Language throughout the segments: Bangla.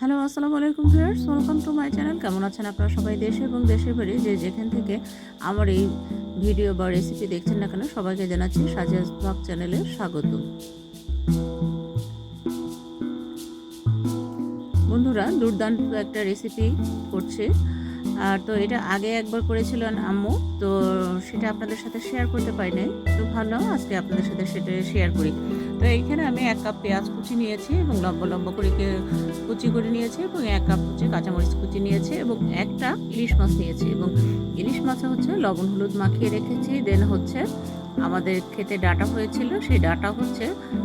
হ্যালো, আসসালামু আলাইকুম viewers. Welcome to my channel. কেমন আছেন আপনারা সবাই? দেশে এবং দেশের বাড়ি যে যেখান থেকে আমার এই ভিডিও বা রেসিপি দেখছেন না কেন, সবাইকে জানাচ্ছি সাজাজ ব্লগ চ্যানেলে স্বাগত। বন্ধুরা, দুর্দান্ত একটা রেসিপি করছে। তো এটা আগে একবার করেছিলেন আম্মু, তো সেটা আপনাদের সাথে শেয়ার করতে পারি নাই তো ভালো আজকে আপনাদের সাথে সেটা শেয়ার করি। তো এইখানে আমি এক কাপ পেঁয়াজ কুচি নিয়েছি এবং লম্বা লম্বা করে কুচি করে নিয়েছি এবং এক কাপ হচ্ছে কাঁচামরিচ কুচি নিয়েছি এবং একটা ইলিশ মাছ নিয়েছি এবং ইলিশ মাছে হচ্ছে লবণ হলুদ মাখিয়ে রেখেছি। দেন হচ্ছে আমাদের খেতে ডাটা হয়েছিল, সেই ডাটা হচ্ছে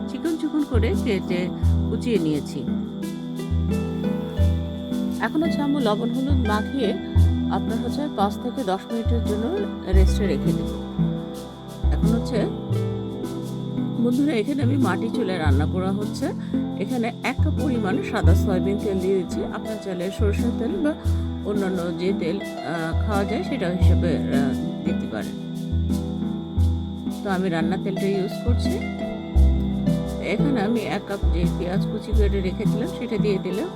চিকন চিকন করে কেটে কুচিয়ে নিয়েছি। এখন হচ্ছে আমি লবণ হলুদ মাখিয়ে আপনার হচ্ছে পাঁচ থেকে দশ মিনিটের জন্য রেস্টে রেখে দেব এখন হচ্ছে, বন্ধুরা, এখানে আমি মাটি চুলে রান্না করা হচ্ছে। এখানে এক কাপ পরিমাণ সাদা সয়াবিন তেল দিয়ে দিচ্ছি। আপনার চাইলে সরষের তেল বা অন্যান্য যে তেল খাওয়া যায় সেটা হিসেবে দিতে পারেন। তো আমি রান্নার তেলটা ইউজ করছি। এখানে আমি এক কাপ যে পেঁয়াজ কুচি করে রেখেছিলাম, সেটা দিয়ে দিলাম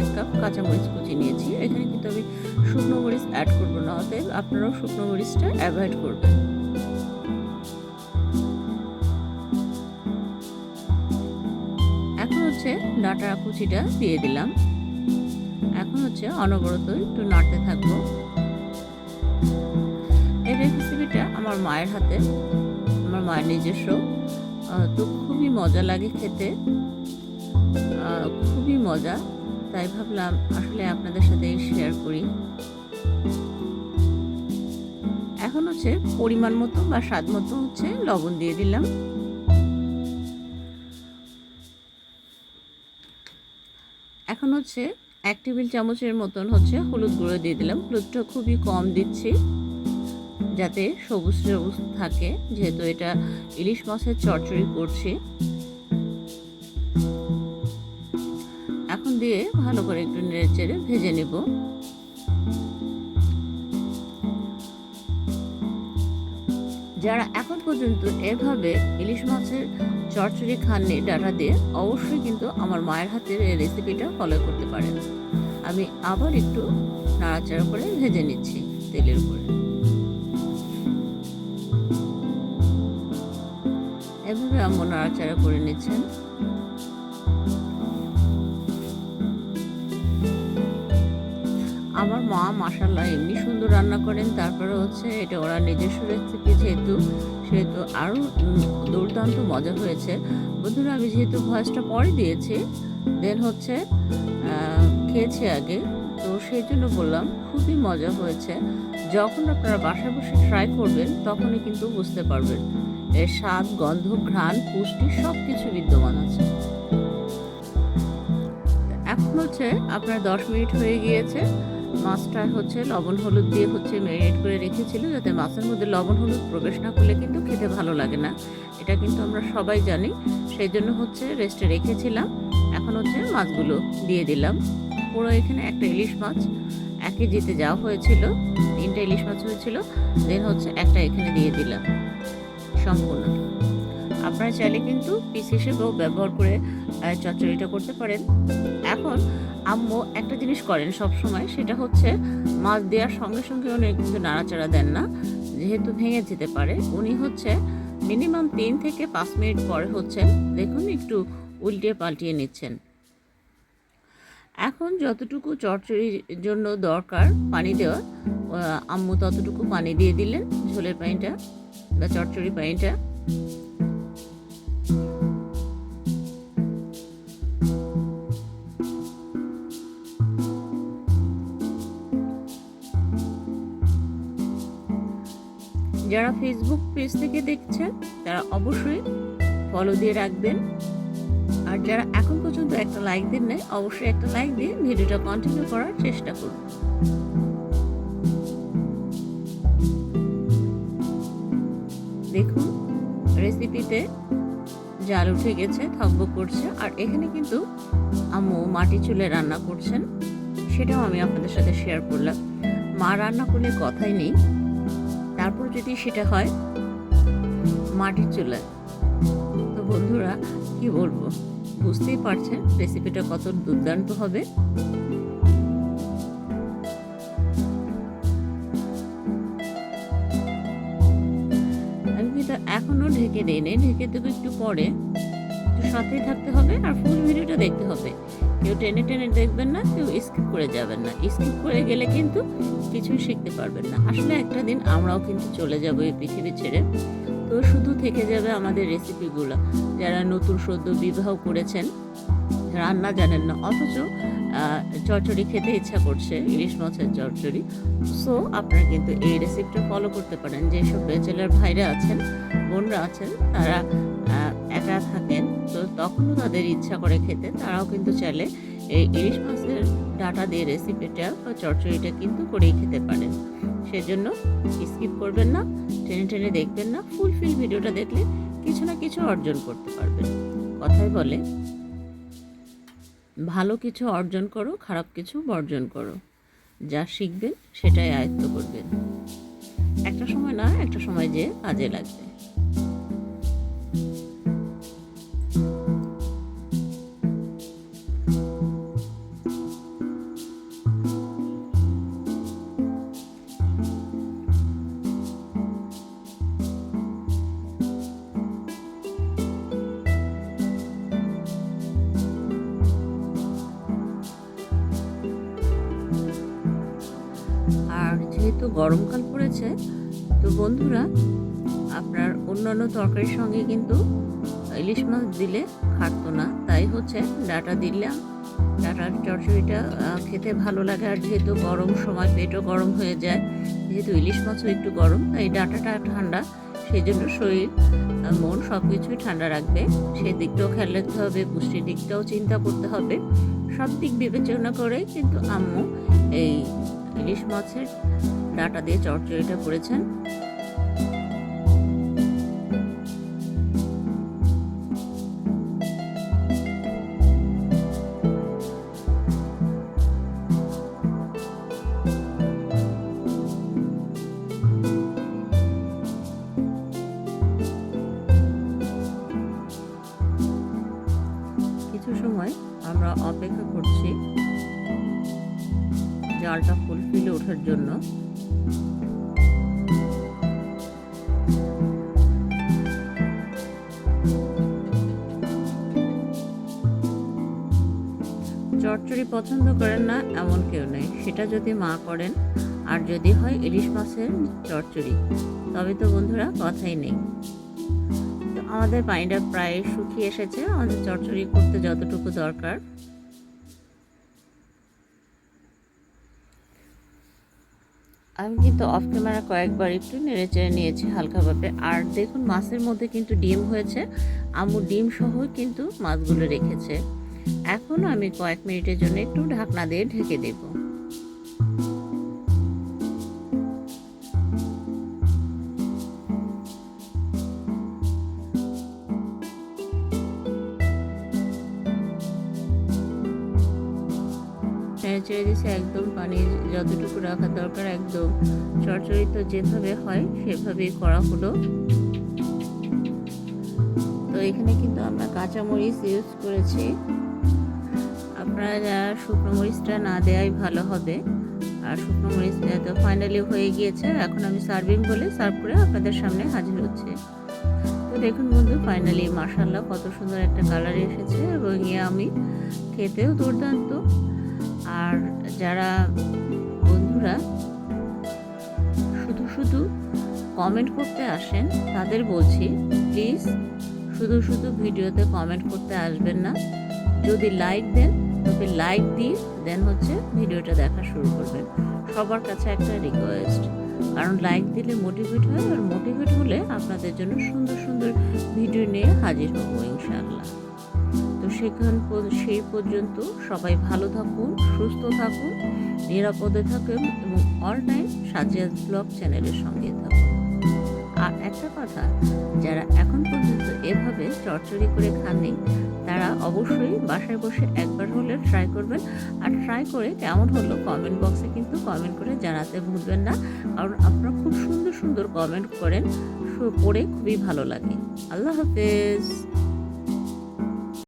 এক কাপ কাঁচামরিচ কুচি নিয়েছি। এখানে কিন্তু আমি শুকনো মরিচ অ্যাড করব না, অতএব আপনারাও শুকনো মরিচটা অ্যাভয়েড করবেন। এখন হচ্ছে ডাটা কুচিটা দিয়ে দিলাম। এখন হচ্ছে অনবরত একটু নাড়তে থাকব। এই রেসিপিটা আমার মায়ের হাতে, আমার মায়ের নিজস্ব। তো খুবই মজা লাগে খেতে। খুবই মজা। তাই ভাবলাম আসলে আপনাদের সাথে শেয়ার করি। এখন হচ্ছে পরিমাণ মতো বা স্বাদ মতো হচ্ছে লবণ দিয়ে দিলাম। এখন হচ্ছে এক টেবিল চামচের মতন হচ্ছে হলুদ গুঁড়ো দিয়ে দিলাম। হলুদটা খুবই কম দিচ্ছি। যাতে সবুজ সবুজ থাকে, যেহেতু এটা ইলিশ মাছের চচ্চড়ি করছি। এখন দিয়ে ভালো করে একটু নেড়ে চেড়ে ভেজে নেব। যারা এখন পর্যন্ত এভাবে ইলিশ মাছের চচ্চড়ি খাননি ডাটা দিয়ে, অবশ্যই কিন্তু আমার মায়ের হাতের এই রেসিপিটা ফলো করতে পারেন। আমি আবার একটু নাড়াচাড়া করে ভেজে নিচ্ছি তেলের উপরে। এভাবে আম্মু নাড়াচাড়া করে নিচ্ছেন। আমার মা মাসাল্লাহ এমনি সুন্দর রান্না করেন, তারপরে হচ্ছে এটা ওরা নিজস্ব রেসিপি যেহেতু, সেহেতু আরও দুর্দান্ত মজা হয়েছে। বন্ধুরা, আমি যেহেতু ভয়েসটা পরে দিয়েছি দেন হচ্ছে খেয়েছি আগে। তো সেই জন্য বললাম, খুবই মজা হয়েছে। যখন আপনারা বাসায় বসে ট্রাই করবেন, তখনই কিন্তু বুঝতে পারবেন। এর স্বাদ, গন্ধ, ঘ্রাণ, পুষ্টি সব কিছু বিদ্যমান আছে। এখন হচ্ছে আপনার দশ মিনিট হয়ে গিয়েছে। মাছটা হচ্ছে লবণ হলুদ দিয়ে হচ্ছে ম্যারিনেট করে রেখেছিল যাতে মাছের মধ্যে লবণ হলুদ প্রবেশ না করলে কিন্তু খেতে ভালো লাগে না। এটা কিন্তু আমরা সবাই জানি। সেই জন্য হচ্ছে রেস্টে রেখেছিলাম। এখন হচ্ছে মাছগুলো দিয়ে দিলাম। পুরো এখানে একটা ইলিশ মাছ এক কেজিতে যাওয়া হয়েছিল। তিনটা ইলিশ মাছ হয়েছিল। দেন হচ্ছে একটা এখানে দিয়ে দিলাম। সম্পূর্ণ। আপনারা চাইলে কিন্তু পিস হিসেবেও ব্যবহার করে চচ্চড়িটা করতে পারেন। এখন আম্মু একটা জিনিস করেন সব সময় সেটা হচ্ছে মাছ দেওয়ার সঙ্গে সঙ্গে উনি কিন্তু নাড়াচাড়া দেন না, যেহেতু ভেঙে যেতে পারে। উনি হচ্ছে মিনিমাম তিন থেকে পাঁচ মিনিট পরে হচ্ছেন, দেখুন একটু উল্টে পাল্টিয়ে নিচ্ছেন। এখন যতটুকু চচ্চড়ির জন্য দরকার পানি দেওয়ার আম্মু ততটুকু পানি দিয়ে দিলেন ঝোলের পানিটা। বা চচ্চড়ি পানিটা। যারা ফেসবুক পেজ থেকে দেখছেন, তারা অবশ্যই ফলো দিয়ে রাখবেন। আর যারা এখন পর্যন্ত একটা লাইক দেন নাই, অবশ্যই একটা লাইক দিয়ে ভিডিওটা কন্টিনিউ করার চেষ্টা করুন। দেখুন রেসিপিতে জাল উঠে গেছে থকবক করছে। আর এখানে কিন্তু আম্মু মাটি চুলে রান্না করছেন, সেটাও আমি আপনাদের সাথে শেয়ার করলাম। মা রান্না করলে কথাই নেই। তারপর যদি সেটা হয়, মাটির চুলায় তো বন্ধুরা, কি বলব? বুঝতেই পারছেন রেসিপিটা কত দুর্দান্ত হবে। এখনও ঢেকে দিই নেই ঢেকে দেবো একটু পরে। একটু সাথেই থাকতে হবে আর ফুল ভিডিওটা দেখতে হবে। কেউ টেনে টেনে দেখবেন না, কেউ স্কিপ করে যাবেন না। স্কিপ করে গেলে কিন্তু কিছুই শিখতে পারবেন না। আসলে একটা দিন আমরাও কিন্তু চলে যাব এই পৃথিবী ছেড়ে। তো শুধু থেকে যাবে আমাদের রেসিপিগুলো যারা নতুন সদ্য বিবাহ করেছেন, রান্না জানেন না, অথচ চচ্চড়ি খেতে ইচ্ছা করছে, ইলিশ মাছের চচ্চড়ি। সো আপনারা কিন্তু এই রেসিপিটা ফলো করতে পারেন। যেসব ব্যাচেলার ভাইরা আছেন বোনরা আছেন, তারা একা থাকেন। তো তখনও তাদের ইচ্ছা করে খেতে, তারাও কিন্তু চাইলে এই ইলিশ মাছের ডাটা দিয়ে রেসিপিটা বা চচ্চড়িটা কিন্তু করেই খেতে পারেন। সেজন্য স্কিপ করবেন না, টেনে টেনে দেখবেন না ফুলফিল ভিডিওটা দেখলে কিছু না কিছু অর্জন করতে পারবেন। কথাই বলে, ভালো কিছু অর্জন করো, খারাপ কিছু বর্জন করো। যা শিখবেন, সেটাই আয়ত্ত করবেন। একটা সময় না, একটা সময় যে কাজে লাগবে। আর যেহেতু গরমকাল পড়েছে তো বন্ধুরা আপনার অন্যান্য তরকারির সঙ্গে কিন্তু ইলিশ মাছ দিলে খাটতো না। তাই হচ্ছে ডাটা দিলাম। ডাটার চচ্চড়িটা আহ, খেতে ভালো লাগে। আর যেহেতু গরম সময় পেটও গরম হয়ে যায় যেহেতু ইলিশ মাছও একটু গরম তাই ডাটাটা ঠান্ডা। সেই জন্য শরীর মন সব কিছুই ঠান্ডা রাখবে। সেই দিকটাও খেয়াল রাখতে হবে পুষ্টির দিকটাও চিন্তা করতে হবে। সব দিক বিবেচনা করে কিন্তু আম্মু এই ইলিশ মাছের ডাটা দিয়ে চচ্চড়িটা করেছেন। কিছু সময় আমরা অপেক্ষা করছি। জালটা ফুলফিলে ওঠার জন্য। চচ্চড়ি পছন্দ করেন না এমন কেউ নেই। সেটা যদি মা করেন, আর যদি হয় ইলিশ মাছের চচ্চড়ি। তবে তো বন্ধুরা, কথাই নেই। আমাদের পানিটা প্রায় শুকিয়ে এসেছে। আমাদের চচ্চড়ি করতে যতটুকু দরকার আমি কিন্তু অফ ক্যামেরা কয়েকবার একটু নেড়ে চেড়ে নিয়েছি হালকাভাবে আর দেখুন, মাছের মধ্যে কিন্তু ডিম হয়েছে। আমু ডিম সহ কিন্তু মাছগুলো রেখেছে। এখন আমি কয়েক মিনিটের জন্য একটু ঢাকনা দিয়ে ঢেকে দেব। নেড়ে দিয়েছি একদম পানি যতটুকু রাখা দরকার, একদম চড়চড়ি তো যেভাবে হয় সেভাবেই করা হলো। তো এখানে কিন্তু আমরা কাঁচামরিচ ইউজ করেছি। আপনারা শুকনো মরিচটা না দেওয়াই ভালো হবে। আর শুকনো মরিচ তো ফাইনালি হয়ে গিয়েছে এখন আমি সার্ভিং বলে সার্ভ করে আপনাদের সামনে হাজির হচ্ছে। তো দেখুন বন্ধু ফাইনালি মার্শাল্লাহ কত সুন্দর একটা কালার এসেছে, এবং ইয়ে আমি খেতেও দুর্দান্ত। আর যারা বন্ধুরা শুধু শুধু কমেন্ট করতে আসেন, তাদের বলছি প্লিজ শুধু শুধু ভিডিওতে কমেন্ট করতে আসবেন না। যদি লাইক দেন তবে লাইক দিয়ে দেন হচ্ছে ভিডিওটা দেখা শুরু করবেন। সবার কাছে একটা রিকোয়েস্ট কারণ লাইক দিলে মোটিভেট হয়, আর মোটিভেট হলে আপনাদের জন্য সুন্দর সুন্দর ভিডিও নিয়ে হাজির হব, ইনশাআল্লাহ। সেখান সেই পর্যন্ত সবাই ভালো থাকুন, সুস্থ থাকুন, নিরাপদে থাকুন এবং অল টাইম সাজিয়াস ব্লগ চ্যানেলের সঙ্গে থাকুন। আর একটা কথা, যারা এখন পর্যন্ত এভাবে চচ্চড়ি করে খাননি, তারা অবশ্যই বাসায় বসে একবার হলে ট্রাই করবেন। আর ট্রাই করে কেমন হলো কমেন্ট বক্সে কিন্তু কমেন্ট করে জানাতে ভুলবেন না। কারণ আপনারা খুব সুন্দর সুন্দর কমেন্ট করেন পড়ে খুবই ভালো লাগে। আল্লাহ হাফেজ।